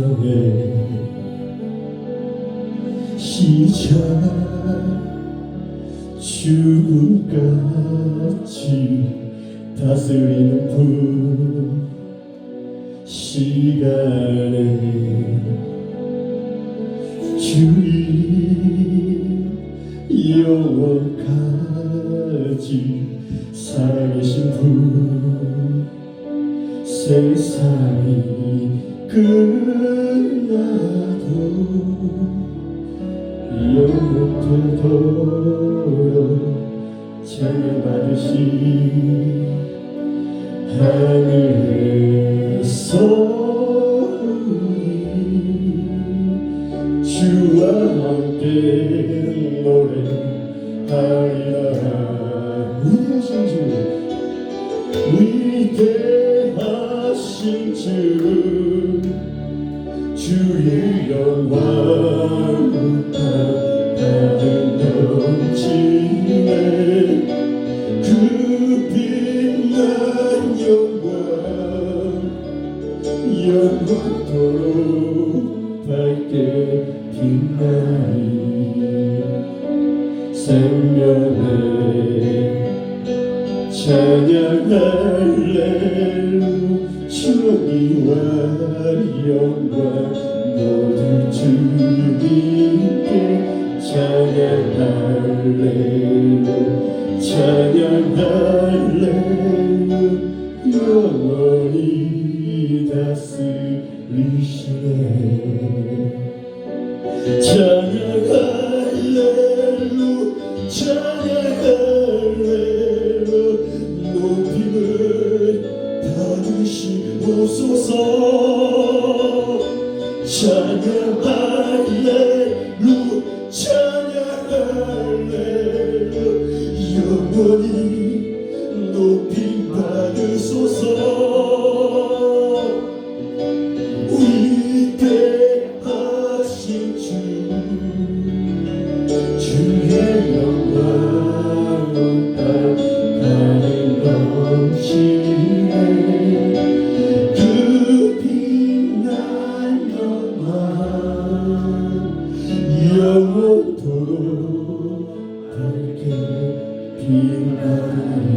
생명의 시작. 죽음까지 다스리는 분. 시간에 주인 영원까지 살아계신 분. 세상이 끝나도 영원토록 찬양받으시 하늘에서 주와 함께 노래하리라 위대하신 주 위대하신 주 주의 영광 가득 넘치네 그 빛난 영광 영원토록 밝게 빛나리 생명의 찬양할렐루 정의와 영 다스리시네 찬양할렐루 찬양할렐루 높임을 받으시옵소서. 찬양할렐루 찬양할렐루 영원히 영원토록 밝게 빛나리